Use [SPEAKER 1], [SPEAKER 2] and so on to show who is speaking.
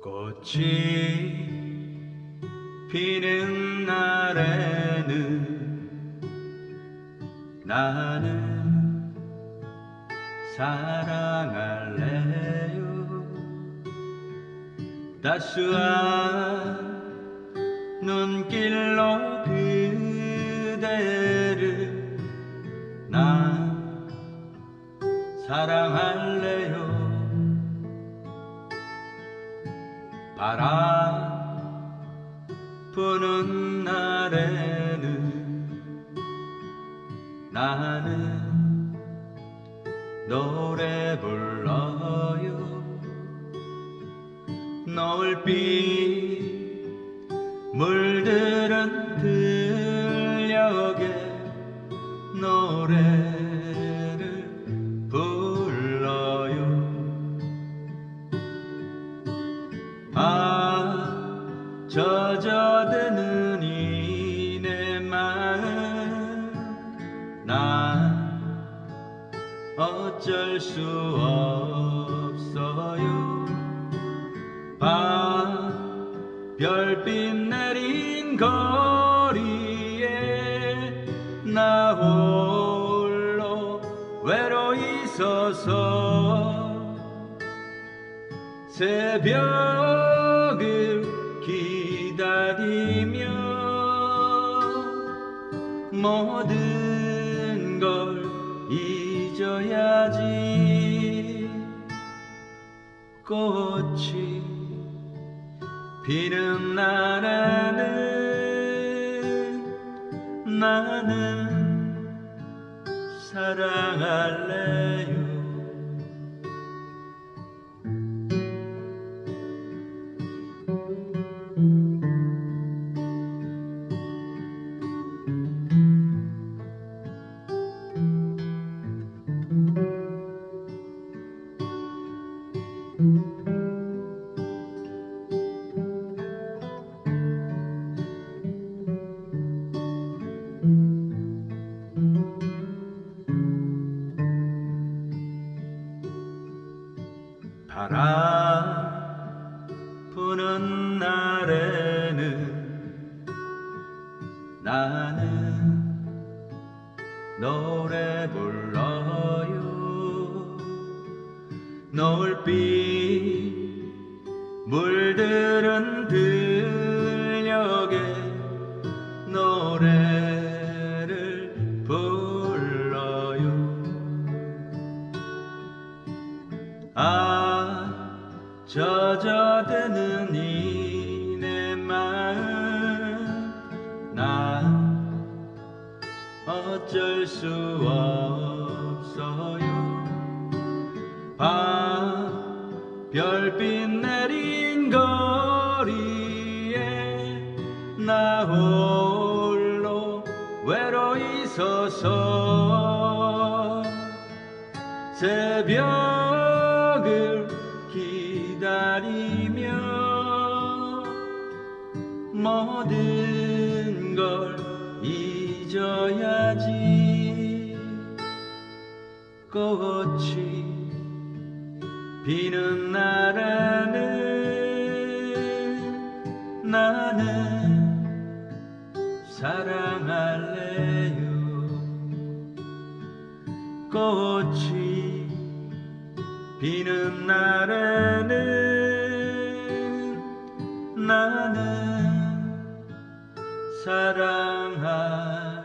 [SPEAKER 1] 꽃이 피는 날에는 나는 사랑할래. 따스한 눈길로 그대를 난 사랑할래요. 바람 부는 날에는 나는 노래 불러요 노을빛 물들은 들녘에 노래를 불러요. 아 젖어드는 이내 마음 난 어쩔 수 없어요 밤 별빛 내린 거리에 나 홀로 외로이 서서 새벽을 기다리며 모든 걸 잊어야지 꽃이 피는 날에는 나는 사랑할래요 바람 부는 날에는 나는 노래 불러요. 노을빛 물들은 들 젖어드는 이 내 마음. 난 어쩔 수 없어요. 밤 별빛 내린 거리에 나 홀로 외로이 서서 새벽을 모든 걸 잊어야지. 꽃이 피는 날에는 나는 사랑할래요. 꽃이 피는 날에는 나는 사랑할래요